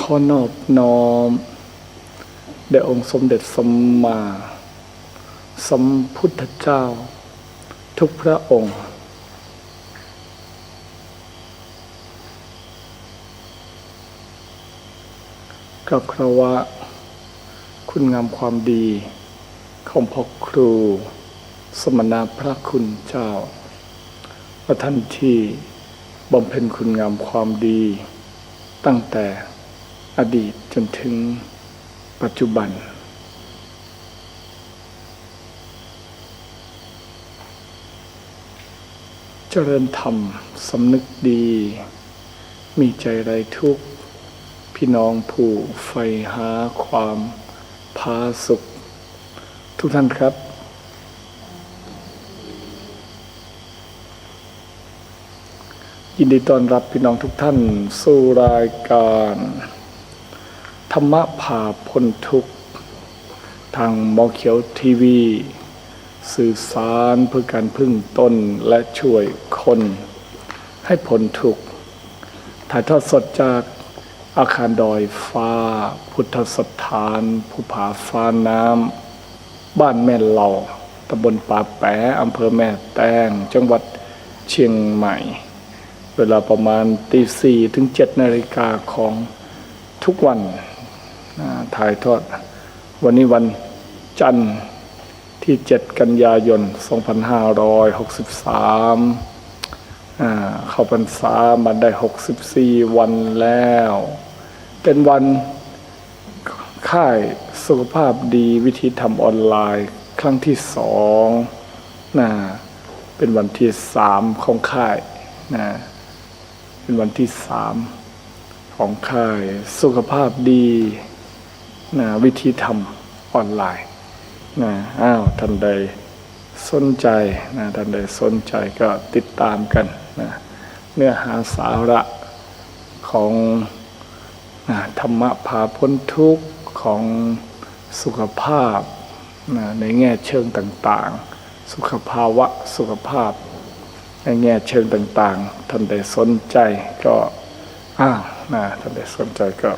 ขอนอบน้อมแด่องค์สมเด็จสมมาสัมพุทธเจ้า ทุกพระองค์ กับครวะ คุณงามความดี ของพ่อครู สมณพระคุณเจ้าและท่านที่บำเพ็ญคุณงามความดี ตั้งแต่ อดีตจนถึงปัจจุบัน เจริญธรรมสำนึกดี มีใจไรทุกพี่น้องผู้ใฝ่หาความพาสุข ทุกท่านครับ ยินดีต้อนรับพี่น้องทุกท่านสู่รายการ ธรรมะผ่าพ้นทุกข์ ทางมอเขียวทีวี สื่อสารเพื่อการพึ่งตนและช่วยคน ให้พ้นทุกข์ ถ่ายทอดสดจากอาคารดอยฟ้า พุทธสถานภูผาฟ้าน้ำ บ้านแม่เหล่าตำบลป่าแปะอำเภอแม่แตง จังหวัดเชียงใหม่ เวลาประมาณตีสี่ถึงเจ็ดนาฬิกาของทุกวัน ถ่ายทอด วันนี้วันจันทร์ที่ 7 กันยายน 2563อ่าเข้าพรรษามาได้ 64 วันแล้ว เป็นวันค่ายสุขภาพดีวิธีทำออนไลน์ครั้งที่สองนะเป็นวันที่สามของค่ายนะเป็นวันที่สามของค่ายสุขภาพดี นะวิธีทำออนไลน์นะอ้าวท่านใดสนใจนะท่านใดสนใจก็ติดตามกันนะเนื้อหาสาระของนะธรรมะพาพ้นทุกข์ของสุขภาพนะในแง่เชิงต่างๆ สุขภาวะสุขภาพ ในแง่เชิงต่างๆ ท่านใดสนใจก็อ้าวนะท่านใดสนใจก็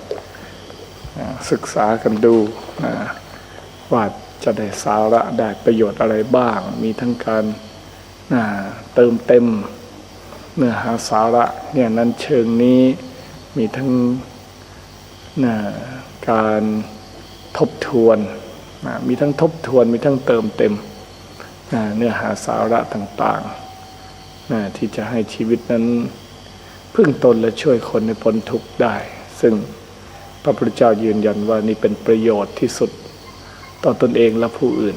ศึกษากันดูนะว่าจะได้สาระได้ประโยชน์อะไรบ้าง มีทั้งการนะเติมเต็มเนื้อหาสาระเนี่ยนั้นเชิงนี้มีทั้งนะการทบทวนนะมีทั้งทบทวน มีทั้งเติมเต็มนะเนื้อหาสาระต่างๆนะที่จะให้ชีวิตนั้นพึ่งตนและช่วยคนในพ้นทุกข์ได้ ซึ่ง พระพุทธเจ้ายืนยันว่านี่เป็นประโยชน์ที่สุดต่อตนเองและผู้อื่น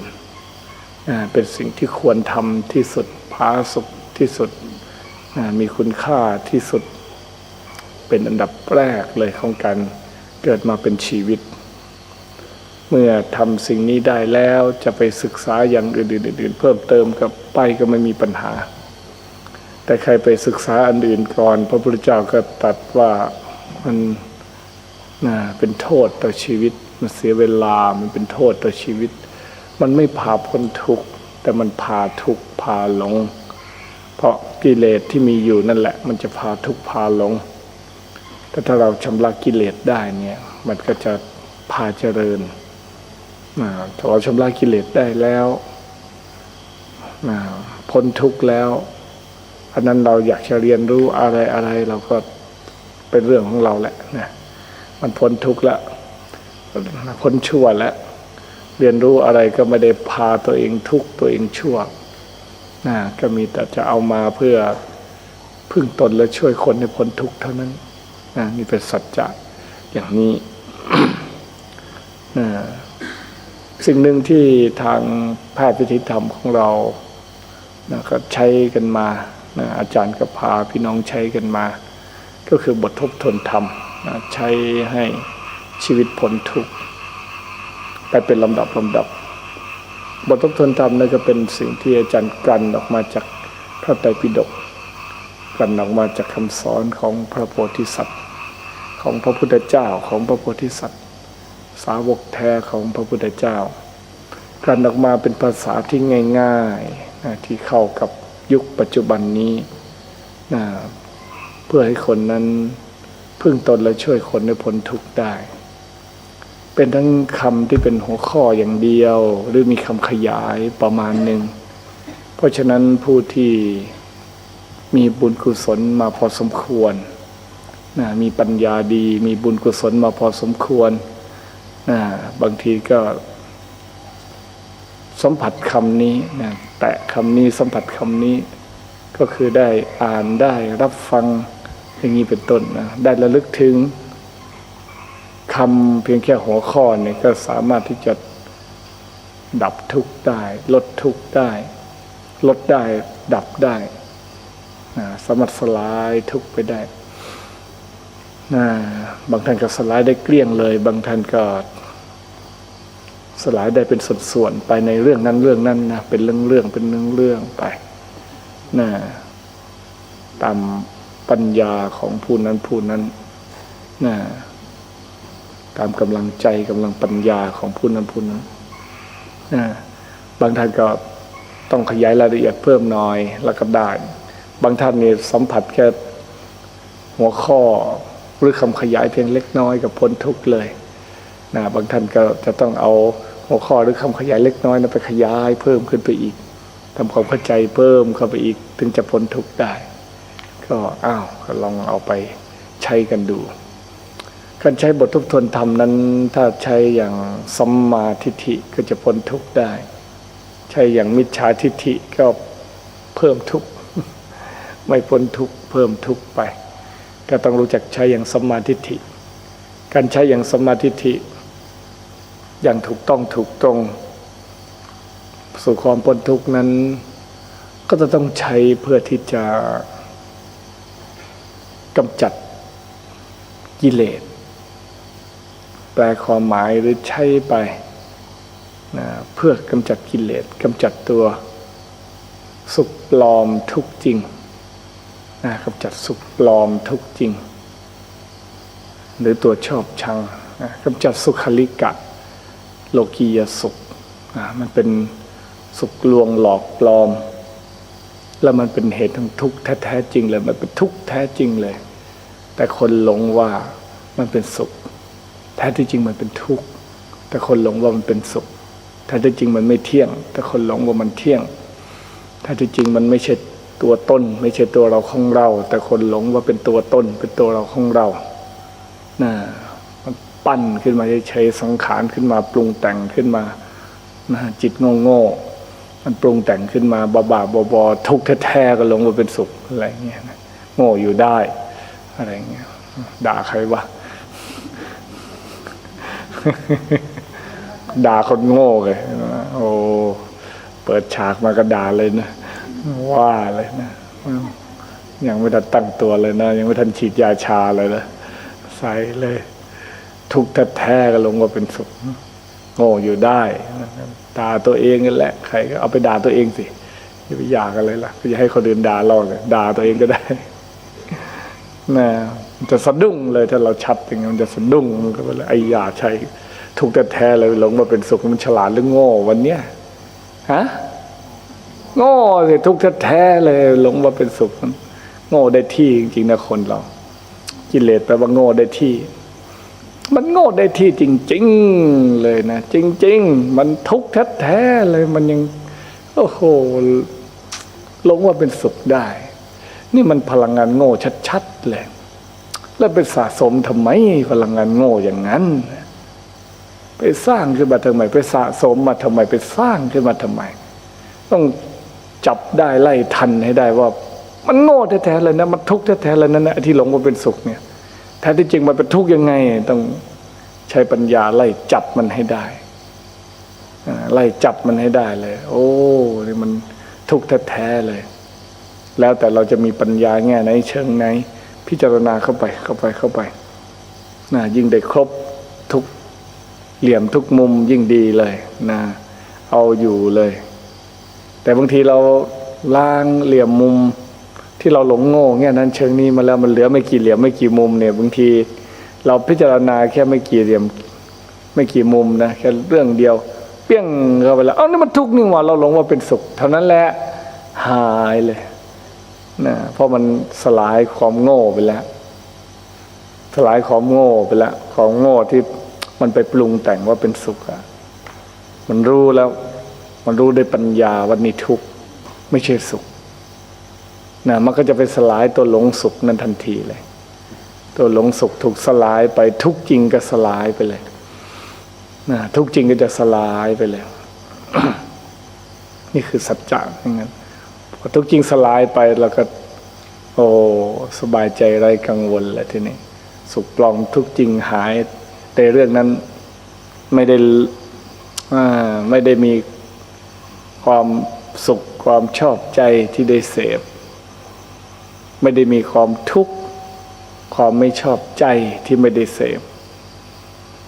เป็นสิ่งที่ควรทำที่สุดพาสุขที่สุด มีคุณค่าที่สุด เป็นอันดับแรกเลยของการเกิดมาเป็นชีวิต เมื่อทำสิ่งนี้ได้แล้วจะไปศึกษาอย่างอื่นๆเพิ่มเติมกับไปก็ไม่มีปัญหา แต่ใครไปศึกษาอันอื่นก่อน พระพุทธเจ้าก็ตัดว่ามัน นะเป็นโทษต่อชีวิต มันเสียเวลามันเป็นโทษต่อชีวิต มันไม่พาพ้นทุกข์แต่มันพาทุกข์พาหลง เพราะกิเลสที่มีอยู่นั่นแหละ มันจะพาทุกข์พาหลงแต่ถ้าเราชำระกิเลสได้เนี่ย มันก็จะพาเจริญนะถ้าเราชำระกิเลสได้แล้วนะพ้นทุกข์แล้วอันนั้นเราอยากจะเรียนรู้อะไรอะไรเราก็เป็นเรื่องของเราแหละนะ มันพ้นทุกข์แล้วพ้นชั่วแล้วเรียนรู้อะไรก็ไม่ได้พาตัวเองทุกข์ตัวเองชั่วนะก็มีแต่จะเอามาเพื่อพึ่งตนและช่วยคนให้พ้นทุกข์เท่านั้นนะนี่เป็นสัจจะอย่างนี้นะสิ่งหนึ่งที่ทางแพทย์วิธีธรรมของเรานะก็ใช้กันมานะอาจารย์ก็พาพี่น้องใช้กันมา ก็คือบททบทวนธรรม ใช้ให้ชีวิตพ้นทุกข์ไปเป็นลำดับลำดับบททบทวนธรรมนั่นก็เป็นสิ่งที่อาจารย์กลั่นออกมาจากพระไตรปิฎกกลั่นออกมาจากคำสอนของพระโพธิสัตว์ ของพระพุทธเจ้าของพระโพธิสัตว์ สาวกแท้ของพระพุทธเจ้ากลั่นออกมาเป็นภาษาที่ง่ายๆที่เข้ากับยุคปัจจุบันนี้ เพื่อให้คนนั้น พึ่งตนและช่วยคนให้พ้นทุกข์ได้ เป็นทั้งคำที่เป็นหัวข้ออย่างเดียว หรือมีคำขยายประมาณหนึ่ง เพราะฉะนั้นผู้ที่มีบุญกุศลมาพอสมควรนะมีปัญญาดี มีบุญกุศลมาพอสมควรนะบางทีก็สัมผัสคำนี้นะแตะคำนี้สัมผัสคำนี้ ก็คือได้อ่านได้รับฟัง อย่างนี้เป็นต้นนะได้ระลึกถึงคำเพียงแค่หัวข้อเนี่ยก็สามารถที่จะดับทุกข์ได้ ลดทุกข์ได้ ลดได้ดับได้นะสามารถสลายทุกข์ไปได้นะบางท่านก็สลายได้เกลี้ยงเลย บางท่านก็สลายได้เป็นส่วนๆไปในเรื่องนั้นเรื่องนั้นนะเป็นเรื่องเรื่องๆเป็นเรื่องเรื่องๆไปนะตาม ปัญญาของผู้นั้นผู้นั้นนะตามกำลังใจกำลังปัญญาของผู้นั้นผู้นั้นนะบางท่านก็ต้องขยายรายละเอียดเพิ่มหน่อยแล้วก็ได้ บางท่านนี่สัมผัสแค่หัวข้อหรือคำขยายเพียงเล็กน้อยกับพ้นทุกเลยนะบางท่านก็จะต้องเอาหัวข้อหรือคำขยายเล็กน้อยนะไปขยายเพิ่มขึ้นไปอีกทำความเข้าใจเพิ่มเข้าไปอีก ถึงจะพ้นทุกได้ ก็อ้าวก็ลองเอาไปใช้กันดู การใช้บททบทวนธรรมนั้น ถ้าใช้อย่างสัมมาทิฏฐิก็จะพ้นทุกข์ได้ ใช้อย่างมิจฉาทิฏฐิก็เพิ่มทุกข์ไม่พ้นทุกข์เพิ่มทุกข์ไป ก็ต้องรู้จักใช้อย่างสัมมาทิฏฐิ การใช้อย่างสมมาทิฏฐิ อย่างถูกต้องถูกตรง สู่ความพ้นทุกข์นั้น ก็จะต้องใช้เพื่อที่จะ กำจัดกิเลส แปลความหมายหรือใช้ไปนะเพื่อกำจัดกิเลสกำจัดตัวสุขปลอมทุกจริงนะกำจัดสุขปลอมทุกจริง หรือตัวชอบชังนะกำจัดสุขลิกะ โลกียสุขนะมันเป็นสุขลวงหลอกปลอม แล้วมันเป็นเหตุของทุกข์แท้จริงเลย มันเป็นทุกข์แท้จริงเลย แต่คนหลงว่ามันเป็นสุข แท้ที่จริงมันเป็นทุกข์แต่คนหลงว่ามันเป็นสุขแท้ที่จริงมันไม่เที่ยง แต่คนหลงว่ามันเที่ยงแท้ที่จริงมันไม่ใช่ตัวต้นไม่ใช่ตัวเราของเรา แต่คนหลงว่าเป็นตัวต้นเป็นตัวเราของเรานะมันปั้นขึ้นมาใช้สังขารขึ้นมาปรุงแต่งขึ้นมานะจิตโง่โง่ๆ มันปรุงแต่งขึ้นมาบาบาบอบอทุกแท้ๆก็ลงว่าเป็นสุขอะไรเงี้ยนะโง่อยู่ได้ อะไรเงี้ยด่าใครวะด่าคนโง่เลยโอ้เปิดฉากมาก็ด่าเลยนะว่าเลยนะยังไม่ทันตั้งตัวเลยนะ ยังไม่ทันฉีดยาชาเลยนะใส่เลย ทุกแท้ๆก็ลงว่าเป็นสุข ง่อยู่ได้ด่าตัวเองนั่นแหละใครก็เอาไปด่าตัวเองสิอย่าไปอยากกันเลยล่ะก็จะให้คนอื่นด่าเราเลยด่าตัวเองก็ได้นะมันจะสะดุ้งเลยถ้าเราชัดอย่างนี้มันจะสะดุ้งมันก็เลยไอ้ยาใช้ทุกข์แท้เลยหลงมาเป็นสุขมันฉลาดหรือโง่วันเนี้ยฮะโง่สิทุกข์แท้เลยหลงมาเป็นสุขมันโง่ได้ที่จริงๆนะคนเรากิเลสแปลว่าโง่ได้ที่ มันโง่ได้ที่จริง ๆ เลยนะ จริง ๆ มันทุกข์แท้ๆเลยมันยัง โอ้โหหลงว่าเป็นสุขได้ นี่มันพลังงานโง่ชัดๆเลยแล้วไปสะสมทำไมพลังงานโง่อย่างนั้น ไปสร้างขึ้นมาทำไม ไปสะสมมาทำไม ไปสร้างขึ้นมาทำไม ต้องจับได้ไล่ทันให้ได้ว่า มันโง่แท้ๆเลยนะ มันทุกข์แท้ๆเลยนั่นนะที่หลงว่าเป็นสุขเนี่ย แท้ที่จริงมันเป็นทุกข์ยังไง ต้องใช้ปัญญาไล่จับมันให้ได้ไล่จับมันให้ได้เลย โอ้นี่มันทุกข์แท้ๆเลย แล้วแต่เราจะมีปัญญาแง่ไหนเชิงไหน พิจารณาเข้าไปเข้าไปเข้าไปนะยิ่งได้ครบทุกเหลี่ยมทุกมุมยิ่งดีเลยนะเอาอยู่เลย แต่บางทีเราล้างเหลี่ยมมุม ที่เราหลงโง่เงี้ยนั้นเชิงนี้มาแล้วมันเหลือไม่กี่เหลี่ยมไม่กี่มุมเนี่ยบางที เราพิจารณาแค่ไม่กี่เหลี่ยมไม่กี่มุมนะแค่เรื่องเดียว เปี้ยงเข้าไปแล้วเอ้านี่มันทุกข์นี่หว่าเราหลงว่าเป็นสุข เท่านั้นแหละหายเลยนะเพราะมันสลายความโง่ไปแล้ว สลายความโง่ไปแล้วความโง่ที่มันไปปรุงแต่งว่าเป็นสุขอะมันรู้แล้ว มันรู้ด้วยปัญญาว่านี่ทุกข์ไม่ใช่สุข นะมันก็จะไปสลายตัวหลงสุขนั้นทันทีเลย ตัวหลงสุขถูกสลายไปทุกจริงก็สลายไปเลยนะทุกจริงก็จะสลายไปเลยนี่คือสัจจะอย่างนั้นพอทุกจริงสลายไปแล้วก็ โอ้สบายใจไร้กังวลแล้วทีนี้สุขปลอมทุกจริงหายแต่เรื่องนั้นไม่ได้ไม่ได้มีความสุขความชอบใจที่ได้เสพ ไม่ได้มีความทุกข์ความไม่ชอบใจที่ไม่ได้เสพ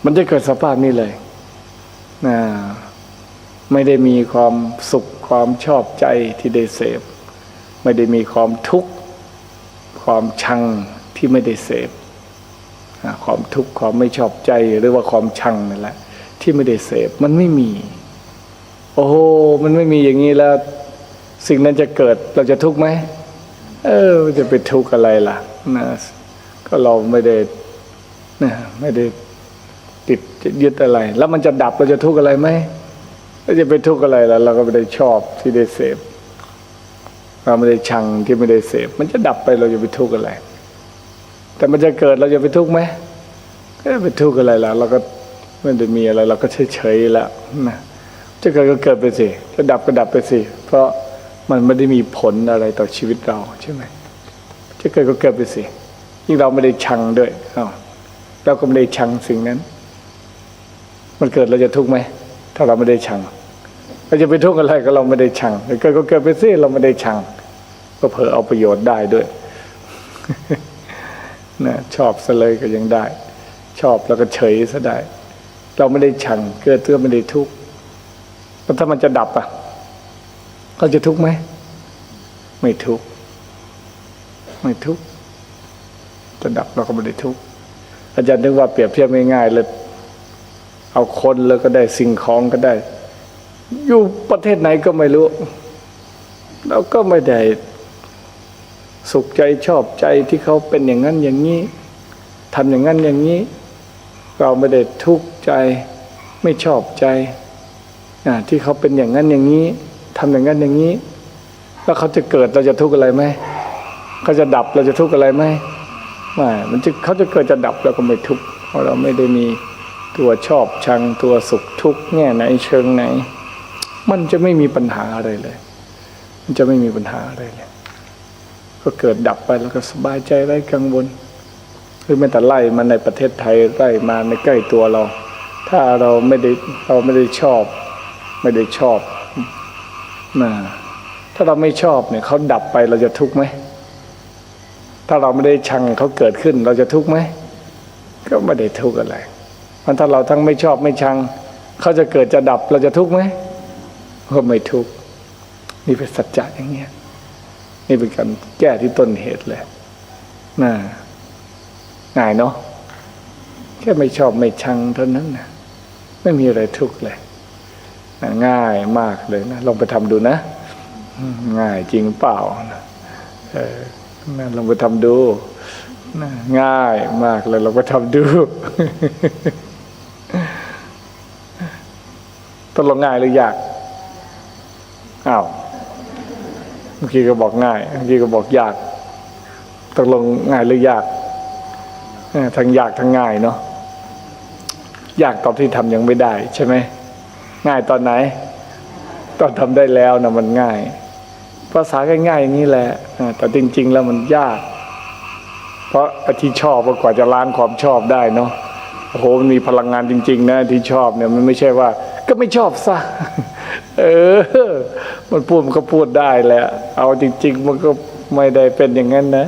มันจะเกิดสภาพนี้เลยนะไม่ได้มีความสุขความชอบใจที่ได้เสพไม่ได้มีความทุกข์ความชังที่ไม่ได้เสพความทุกข์ความไม่ชอบใจหรือว่าความชังนั่นแหละที่ไม่ได้เสพมันไม่มี โอ้โหมันไม่มีอย่างนี้แล้ว สิ่งนั้นจะเกิดเราจะทุกข์ไหม เออจะไปทุกข์อะไรล่ะนะก็เราไม่ได้นะไม่ได้ติดยึดอะไร แล้วมันจะดับเราจะทุกข์อะไรไหมเราจะไปทุกข์อะไรล่ะเราก็ไม่ได้ชอบที่ได้เสพเราไม่ได้ชังที่ไม่ได้เสพมันจะดับไปเราจะไปทุกข์อะไร แต่มันจะเกิดเราจะไปทุกข์ไหมก็ไปทุกข์อะไรล่ะ เราก็ไม่ได้มีอะไร เราก็เฉยๆแล้วนะจะเกิดก็เกิดไปสิจะดับก็ดับไปสิ เพราะ มันไม่ได้มีผลอะไรต่อชีวิตเราใช่ไหมจะเกิดก็เกิดไปสิยิ่งเราไม่ได้ชังด้วยอ้าวเราก็ไม่ได้ชังสิ่งนั้น มันเกิดเราจะทุกข์ไหมถ้าเราไม่ได้ชังเราจะไปทุกข์อะไรก็เราไม่ได้ชังเกิดก็เกิดไปสิเราไม่ได้ชัง ก็เผลอเอาประโยชน์ได้ด้วยนะชอบซะเลยก็ยังได้ ชอบแล้วก็เฉยซะได้ เราไม่ได้ชัง เกิดก็ไม่ได้ทุกข์แล้วถ้ามันจะดับอะ เราจะทุกข์ไหมไม่ทุกข์ไม่ทุกข์จะดับเราก็ไม่ได้ทุกข์อาจารย์นึกว่าเปรียบเทียบง่ายๆเลยเอาคนแล้วก็ได้สิ่งของก็ได้ อยู่ประเทศไหนก็ไม่รู้เราก็ไม่ได้สุขใจชอบใจที่เขาเป็นอย่างนั้นอย่างนี้ทำอย่างนั้นอย่างนี้ เราไม่ได้ทุกข์ใจไม่ชอบใจที่เขาเป็นอย่างนั้นอย่างนี้ ทำอย่างนั้นอย่างนี้ แล้วเขาจะเกิดเราจะทุกข์อะไรไหมเขาจะดับเราจะทุกข์อะไรไหมไม่มันจะเขาจะเกิดจะดับเราก็ไม่ทุกข์เพราะเราไม่ได้มีตัวชอบชังตัวสุขทุกข์แง่ไหนเชิงไหน มันจะไม่มีปัญหาอะไรเลย มันจะไม่มีปัญหาอะไรเลย ก็เกิดดับไปแล้วก็สบายใจไร้กังวลหรือแม้แต่ไล่มาในประเทศไทยไล่มาในใกล้ตัวเรา ถ้าเราไม่ได้เราไม่ได้ชอบ ไม่ได้ชอบ นะถ้าเราไม่ชอบเนี่ยเขาดับไปเราจะทุกข์ไหม ถ้าเราไม่ได้ชังเขาเกิดขึ้น เราจะทุกข์ไหม ก็ไม่ได้ทุกข์อะไรมันถ้าเราทั้งไม่ชอบไม่ชัง เขาจะเกิดจะดับเราจะทุกข์ไหมก็ไม่ทุกข์นี่เป็นสัจจะอย่างเงี้ย นี่เป็นการแก้ที่ต้นเหตุเลยน่าง่ายเนาะแค่ไม่ชอบไม่ชังเท่านั้นนะไม่มีอะไรทุกข์เลย ง่ายมากเลยนะลองไปทำดูนะ ง่ายจริงเปล่าเออนะลองไปทำดูนะง่ายมากเลยลองไปทำดูต้องลงง่ายหรือยากอ้าวเมื่อกี้ก็บอกง่ายเมื่อกี้ก็บอกยากตกลงง่ายหรือยากทั้งยากทั้งง่ายเนาะยากตอนที่ทำยังไม่ได้ใช่ไหม ง่ายตอนไหน ตอนทำได้แล้วนะมันง่าย ภาษาง่ายๆอย่างนี้แหละแต่จริง ๆ แล้วมันยาก เพราะที่ชอบกว่าจะล้างความชอบได้เนาะโอ้โหมันมีพลังงานจริง ๆ นะที่ชอบเนี่ยมันไม่ใช่ว่า ก็ไม่ชอบซะเออ มันพูดมันก็พูดได้แหละเอาจริง ๆ มันก็ไม่ได้เป็นอย่างนั้นนะ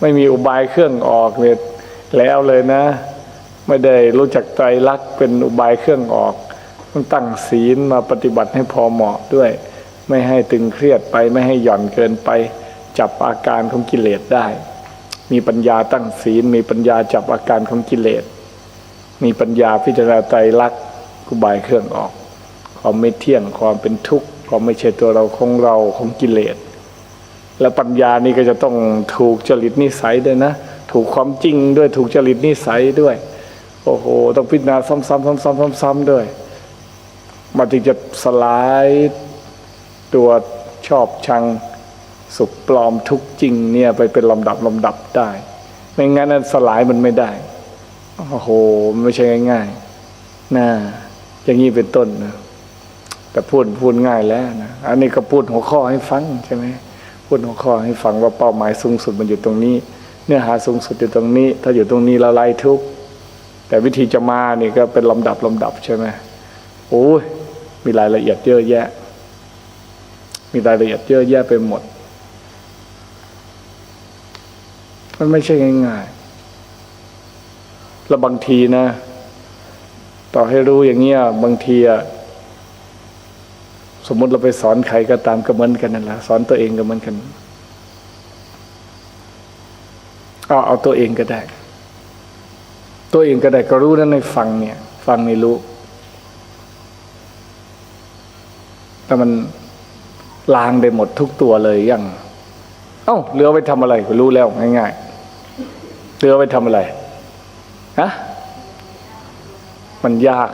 ไม่มีอุบายเครื่องออกเนี่ยแล้วเลยนะ ไม่ได้รู้จักใจรักเป็นอุบายเครื่องออก ต้องตั้งศีลมาปฏิบัติให้พอเหมาะด้วย ไม่ให้ตึงเครียดไปไม่ให้หย่อนเกินไป จับอาการของกิเลสได้ มีปัญญาตั้งศีล มีปัญญาจับอาการของกิเลส มีปัญญาพิจารณาใจรักษณ์อุบายเครื่องออก ความไม่เที่ยงความเป็นทุกข์ความไม่ใช่ตัวเราของเราของกิเลส และปัญญานี่ก็จะต้องถูกจริตนิสัยด้วยนะ ถูกความจริงด้วยถูกจริตนิสัยด้วย โอ้โห ต้องพิจารณาซ้ำๆซ้ำๆๆด้วย มันจึงจะสลายตัวชอบชังสุขปลอมทุกจริงเนี่ยไปเป็นลำดับลำดับได้ ไม่งั้นสลายมันไม่ได้ โอ้โหไม่ใช่ง่ายๆนะอย่างนี้เป็นต้นนะแต่พูดพูดง่ายแล้วนะอันนี้ก็พูดหัวข้อให้ฟังใช่ไหมพูดหัวข้อให้ฟังว่าเป้าหมายสูงสุดมันอยู่ตรงนี้ เนื้อหาสูงสุดอยู่ตรงนี้ ถ้าอยู่ตรงนี้เราไล่ทุกแต่วิธีจะมานี่ก็เป็นลำดับลำดับใช่ไหมโอ้ย มีรายละเอียดเยอะแยะ มีรายละเอียดเยอะแยะไปหมด มันไม่ใช่ง่ายๆ แล้วบางทีนะ ต่อให้รู้อย่างเงี้ย บางทีอะสมมติเราไปสอนใครก็ตามก็เหมือนกันนั่นแหละสอนตัวเองก็เหมือนกันเอาเอาตัวเองก็ได้ ตัวเองก็ได้ก็รู้นะในฟังเนี่ย ฟังในรู้ แต่มันล้างได้หมดทุกตัวเลยยังเอ้าเรือไปทำอะไรรู้แล้วง่ายๆเรือไปทำอะไรฮะมันยาก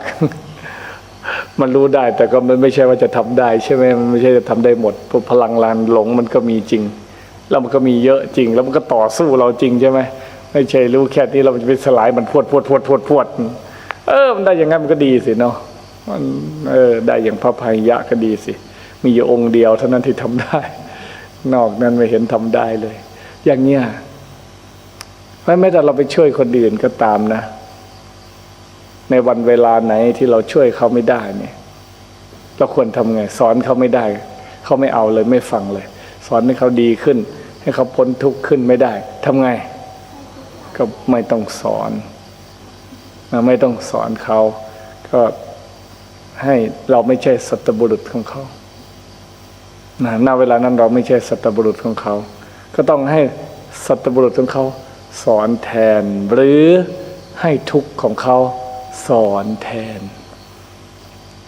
มันรู้ได้ แต่ก็มันไม่ใช่ว่าจะทำได้ ใช่ไหมมันไม่ใช่จะทำได้หมดเพราะพลังลานหลงมันก็มีจริง แล้วมันก็มีเยอะจริง แล้วมันก็ต่อสู้เราจริงใช่ไหมไม่ใช่รู้แค่นี้เราจะไปสลายมันพวดพวดพวดพวดพวดเออมันได้อย่างนั้นมันก็ดีสิเนาะ มันเออได้อย่างพระภัยยะก็ดีสิ มีอยู่องค์เดียวเท่านั้นที่ทำได้ นอกนั้นไม่เห็นทำได้เลย อย่างเนี้ยไม่แม้แต่เราไปช่วยคนอื่นก็ตามนะ ในวันเวลาไหนที่เราช่วยเขาไม่ได้เนี่ยเราควรทำไง สอนเขาไม่ได้ เขาไม่เอาเลยไม่ฟังเลย สอนให้เขาดีขึ้น ให้เขาพ้นทุกข์ขึ้นไม่ได้ทำไง ก็ไม่ต้องสอน ไม่ต้องสอนเขา ก็ ให้เราไม่ใช่สัตบุรุษของเขานะณเวลานั้นเราไม่ใช่สัตบุรุษของเขา ก็ต้องให้สัตบุรุษของเขา สอนแทน หรือให้ทุกข์ของเขาสอนแทน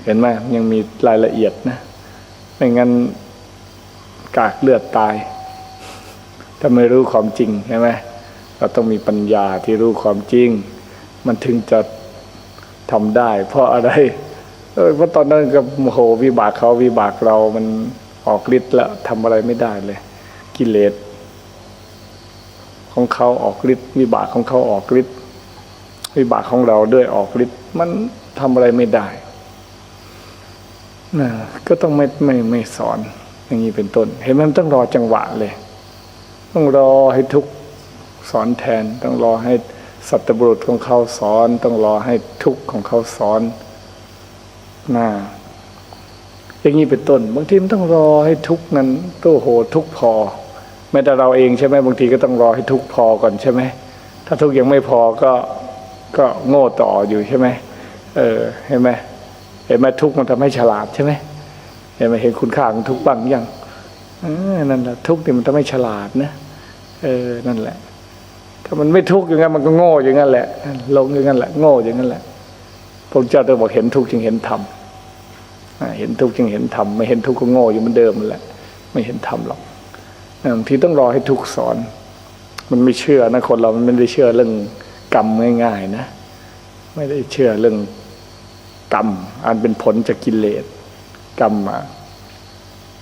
เห็นไหมยังมีรายละเอียดนะไม่งั้นกากเลือดตาย ถ้าไม่รู้ความจริงใช่ไหมเราต้องมีปัญญาที่รู้ความจริง มันถึงจะทำได้ เพราะอะไร เออเพราะตอนนั้นก็โมโหวิบากเขาวิบากเรามันออกฤทธิ์ล้วทำอะไรไม่ได้เลย กิเลสของเขาออกฤทธิ์วิบากของเขาออกฤทธิ์วิบากของเราด้วยออกฤทธิ์มันทำอะไรไม่ได้นะก็ต้องไม่ไม่ไม่สอน อย่างนี้เป็นต้น เห็นไหมมันต้องรอจังหวะเลย ต้องรอให้ทุกสอนแทน ต้องรอให้สัตบุรุษของเขาสอน ต้องรอให้ทุกของเขาสอน นะอย่างนี้เป็นต้น บางทีมันต้องรอให้ทุกนั้นโต้โหทุกพอแม้แต่เราเองใช่ไหมบางทีก็ต้องรอให้ทุกพอก่อนใช่ไหมถ้าทุกยังไม่พอก็ก็โง่ต่ออยู่ใช่ไหมเออเห็นไหมเห็นไหมทุกมันทำให้ฉลาดใช่ไหมเห็นไหมเห็นคุณค่าของทุกบ้างยังออนั่นแหละทุกนี่มันทำให้ฉลาดนะเออนั่นแหละ ถ้ามันไม่ทุกข์อย่างนั้นมันก็โง่อย่างนั้นแหละหลงอย่างนั้นแหละ โง่อย่างนั้นแหละพระเจ้าต้องบอกเห็นทุกข์จึงเห็นธรรม เห็นทุกข์จึงเห็นธรรมไม่เห็นทุกข์ก็โง่อยู่เหมือนเดิมนั่แหละ ไม่เห็นธรรมหรอกบางทีต้องรอให้ทุกข์สอน มันไม่เชื่อนะคนเรามันไม่ได้เชื่อเรื่องกรรมง่ายๆนะ ไม่ได้เชื่อเรื่องกรรมอันเป็นผลจากกิเลสกรรมมา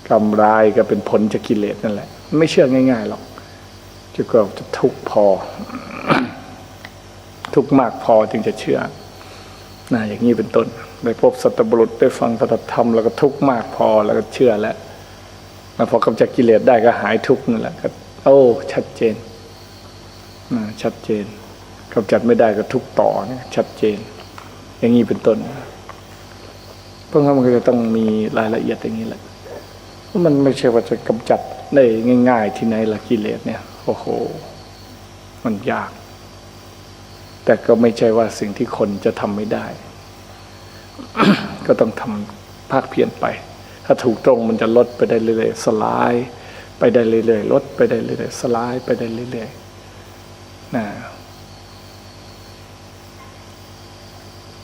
กรรมร้ายก็เป็นผลจากกิเลสนั่นแหละ ไม่เชื่อง่าย ๆหรอกจะก็จะทุกข์พอ ทุกข์มากพอจึงจะเชื่อนะอย่างนี้เป็นต้น ได้พบสัตบุรุษได้ฟังสัตธรรมแล้วก็ทุกข์มากพอแล้วก็เชื่อแล้วแล้วพอกำจัดกิเลสได้ก็หายทุกข์นั่นแหละก็โอ้ชัดเจนนะชัดเจนกำจัดไม่ได้ก็ทุกต่อเนี่ยชัดเจน อย่างนี้เป็นต้นเพราะงั้นมันก็จะต้องมีรายละเอียดอย่างนี้แหละเพราะมันไม่ใช่ว่าจะกำจัดได้ง่าย ๆ ที่ไหนละกิเลสเนี่ยโอ้โห มันยาก แต่ก็ไม่ใช่ว่าสิ่งที่คนจะทำไม่ได้ ก็ต้องทำภาคเพียรไป ถ้าถูกตรงมันจะลดไปได้เรื่อยๆ สลาย ไปได้เรื่อยๆ ลดไปได้เรื่อยๆ สลายไปได้เรื่อยๆนะ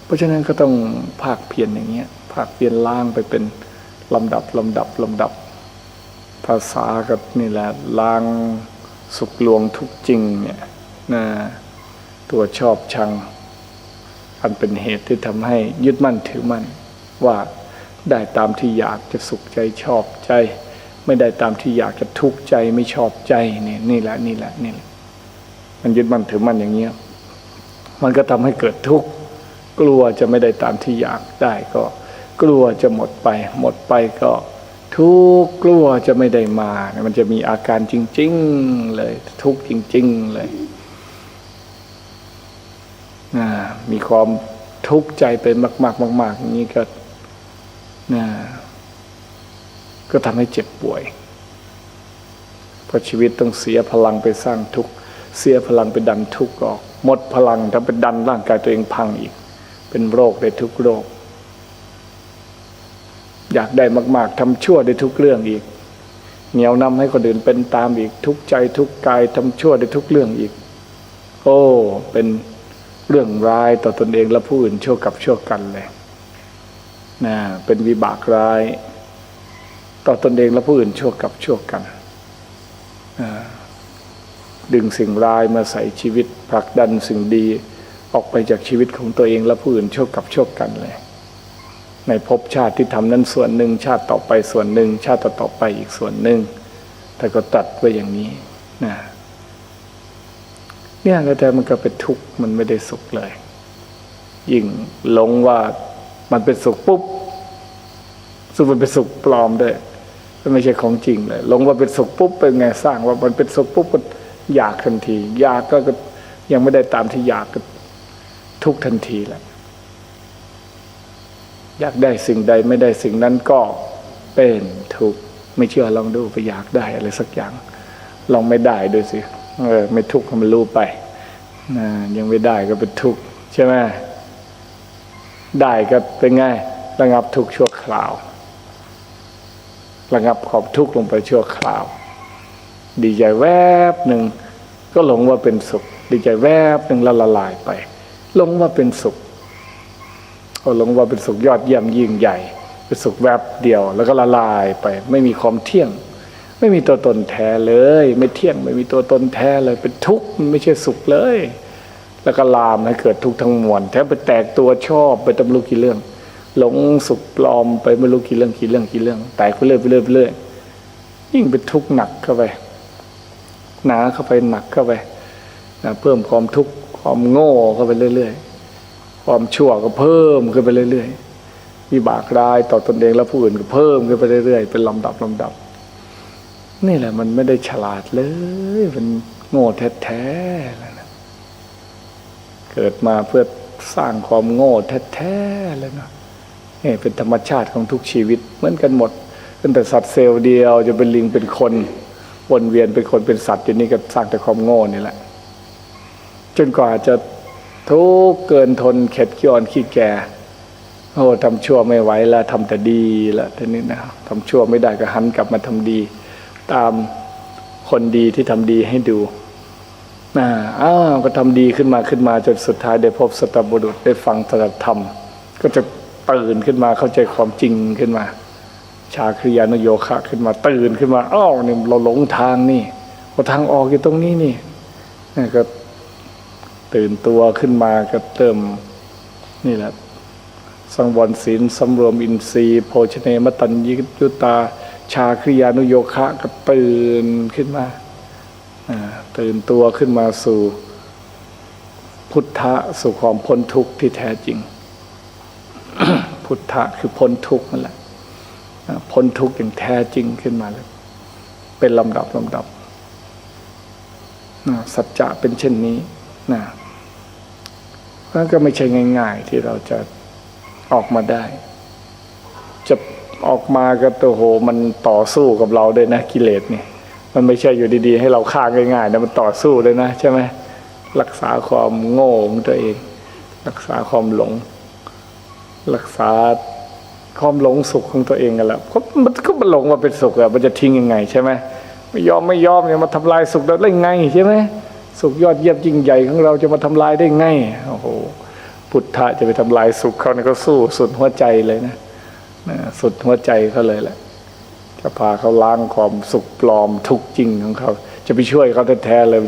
เพราะฉะนั้นก็ต้องภาคเพียรอย่างเงี้ย ภาคเพียรล่างไปเป็นลำดับลำดับลำดับ ภาษากับนี่แหละล้างสุขลวงทุกจริงเนี่ยนะตัวชอบชัง อันเป็นเหตุที่ทำให้ยึดมั่นถือมั่น ว่าได้ตามที่อยากจะสุขใจชอบใจ ไม่ได้ตามที่อยากจะทุกข์ใจไม่ชอบใจนี่นี่แหละนี่แหละนี่แหละมันยึดมั่นถือมั่นอย่างเงี้ยมันก็ทำให้เกิดทุกข์กลัวจะไม่ได้ตามที่อยากได้ก็ กลัวจะหมดไป หมดไปก็ทุกข์กลัวจะไม่ได้มา มันจะมีอาการจริง ๆ เลยทุกข์จริง ๆ เลย มีความทุกข์ใจเป็นมาก ๆ มาก ๆ อย่างนี้ก็นะก็ทำให้เจ็บป่วย เพราะชีวิตต้องเสียพลังไปสร้างทุกข์เสียพลังไปดันทุกข์ออก หมดพลังทำไปดันร่างกายตัวเองพังอีก เป็นโรคได้ทุกโรค อยากได้มาก ๆทำชั่วได้ทุกเรื่องอีก เหนียวนำให้คนอื่นเป็นตามอีกทุกใจทุกกายทำชั่วได้ทุกเรื่องอีก โอ้ เป็น เรื่องร้ายต่อตนเองและผู้อื่นชั่วกับชั่วกันเลยนะเป็นวิบากร้าย ต่อตนเองและผู้อื่นชั่วกับชั่วกันดึงสิ่งร้ายมาใส่ชีวิตผลักดันสิ่งดีออกไปจากชีวิตของตัวเองและผู้อื่นชั่วกับชั่วกันเลย ในภพชาติที่ทำนั้นส่วนหนึ่งชาติต่อไปส่วนหนึ่งชาติต่อไปอีกส่วนหนึ่งแต่ก็ตัดไว้อย่างนี้นะ เนี่ยก็แต่มันก็เป็นทุกข์มันไม่ได้สุขเลย ยิ่งหลงว่ามันเป็นสุขปุ๊บสุขมันเป็นสุขปลอมด้วยมันไม่ใช่ของจริงเลยหลงว่าเป็นสุขปุ๊บเป็นไงสร้างว่ามันเป็นสุขปุ๊บก็อยากทันที อยากก็ยังไม่ได้ตามที่อยากก็ทุกทันทีแหละอยากได้สิ่งใดไม่ได้สิ่งนั้นก็เป็นทุกข์ไม่เชื่อลองดูไปอยากได้อะไรสักอย่าง ลองไม่ได้ดูสิ เออไม่ทุกข์ให้มันรู้ไปนะยังไม่ได้ก็เป็นทุกข์ใช่ไหมได้ก็เป็นไงระงับทุกข์ชั่วคราวระงับขอบทุกข์ลงไปชั่วคราว ดีใจแวบหนึ่งก็หลงว่าเป็นสุข ดีใจแวบหนึ่งละละลายไปหลงว่าเป็นสุขเอาลงว่าเป็นสุขยอดเยี่ยมยิ่งใหญ่ เป็นสุขแวบเดียว แล้วก็ละลายไป ไม่มีความเที่ยง ไม่มีตัวตนแท้เลย ไม่เที่ยงไม่มีตัวตนแท้เลยเป็นทุกข์มันไม่ใช่สุขเลย แล้วก็ลามให้เกิดทุกข์ทั้งมวลแถมไปแตกตัวชอบไปตำลุกี่เรื่อง หลงสุขปลอมไปไม่รู้กี่เรื่องกี่เรื่องกี่เรื่องแตกไปเรื่อยไปเรื่อยไปเรื่อยยิ่งเป็นทุกข์หนักเข้าไปหนาเข้าไปหนักเข้าไปนะเพิ่มความทุกข์ความโง่เข้าไปเรื่อยๆ ความชั่วก็เพิ่มขึ้นไปเรื่อยๆวิบากร้ายต่อตนเองและผู้อื่นก็เพิ่มขึ้นไปเรื่อยๆ เป็นลำดับลำดับ นี่แหละ มันไม่ได้ฉลาดเลย มันโง่แท้ๆแล้วนะเกิดมาเพื่อสร้างความโง่แท้ๆเลยนะนี่เป็นธรรมชาติของทุกชีวิต เหมือนกันหมดตั้งแต่สัตว์เซลล์เดียวจะเป็นลิงเป็นคนวนเวียนเป็นคนเป็นสัตว์อยู่นี่ก็สร้างแต่ความโง่นี่แหละ จนกว่าจะทุกเกินทนเข็ดขี้อ่อนขี้แก่โอ้ทำชั่วไม่ไหวแล้วทำแต่ดีแล้วทีนี้นะทำชั่วไม่ได้ก็หันกลับมาทำดี ตามคนดีที่ทำดีให้ดูนะอ้าวก็ทำดีขึ้นมาขึ้นมาจนสุดท้ายได้พบสตบุรุษได้ฟังตรัสธรรม ก็จะตื่นขึ้นมาเข้าใจความจริงขึ้นมา ชาคริยานโยคะขึ้นมาตื่นขึ้นมาอ้าวเนี่ยเราหลงทางนี่พอทางออกอยู่ตรงนี้นี่นก็ตื่นตัวขึ้นมาก็เติมนี่แหละ สังวรศีลสำรวมอินทรีย์ โภชเนมตัญยุตา ชาคริยานุโยคะก็ตื่นขึ้นมาตื่นตัวขึ้นมาสู่พุทธะสู่ความพ้นทุกข์ที่แท้จริง พุทธะคือพ้นทุกข์นั่นแหละพ้นทุกข์อย่างแท้จริงขึ้นมาเลยเป็นลำดับลำดับสัจจะเป็นเช่นนี้นะก็ไม่ใช่ง่าย ๆ ที่เราจะออกมาได้ ออกมาก็ตัวโหมันต่อสู้กับเราด้วยนะกิเลสนี่มันไม่ใช่อยู่ดีๆ ให้เราฆ่าง่ายๆนะมันต่อสู้เลยนะใช่ไหมรักษาความโง่ของตัวเอง รักษาความหลง รักษาความหลงสุขของตัวเองกันแล้วมันก็มันหลงมาเป็นสุขอะมันจะทิ้งยังไงใช่ไหมไม่ยอมไม่ยอมเนี่ยมาทำลายสุขเราได้ไงใช่ไหมสุขยอดเยี่ยมยิ่งใหญ่ของเราจะมาทำลายได้ไงโอ้โหพุทธะจะไปทำลายสุขเขาเนี่ยก็สู้สุดหัวใจเลยนะ สุดหัวใจเขาเลยแหละ จะพาเขาล้างความสุขปลอมทุกจริงของเขา จะไปช่วยเขาแท้ๆเลย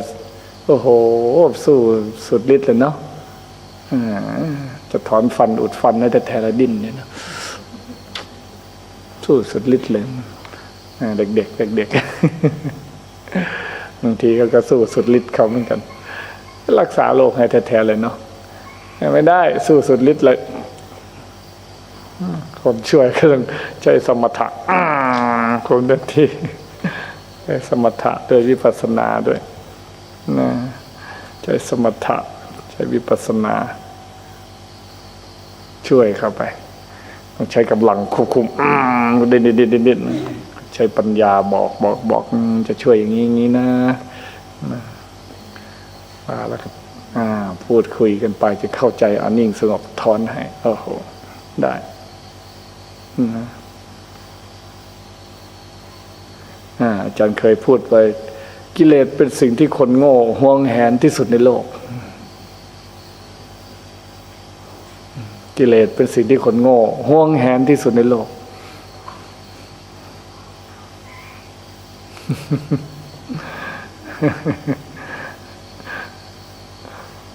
โอ้โห สู้สุดฤทธิ์เลยเนาะจะถอนฟันอุดฟันให้แต่แทละดิ้นเนี่ยนะสู้สุดฤทธิ์เลยเด็กๆเด็กๆบางทีก็ก็สู้สุดฤทธิ์เขาเหมือนกัน รักษาโรคให้แท้ๆเลยเนาะไม่ได้ สู้สุดฤทธิ์เลย คนช่วยก็ต้องใช้สมถะอ่าคนเดินที่ใช้สมถะด้วยวิปัสสนาด้วยนะใช้สมถะใช้วิปัสสนา ช่วยเข้าไปต้องใช้กำลังควบคุมอืมเด่นเด่นเด่นเด่นใช้ปัญญาบอกบอกบอกจะช่วยอย่างนี้อย่างนี้นะนะมาแล้วครับพูดคุยกันไปจะเข้าใจอันนิ่งสงบทอนให้โอ้โหได้ อาอาจารย์เคยพูดไป กิเลสเป็นสิ่งที่คนโง่ห่วงแหนที่สุดในโลก กิเลสเป็นสิ่งที่คนโง่ห่วงแหนที่สุดในโลก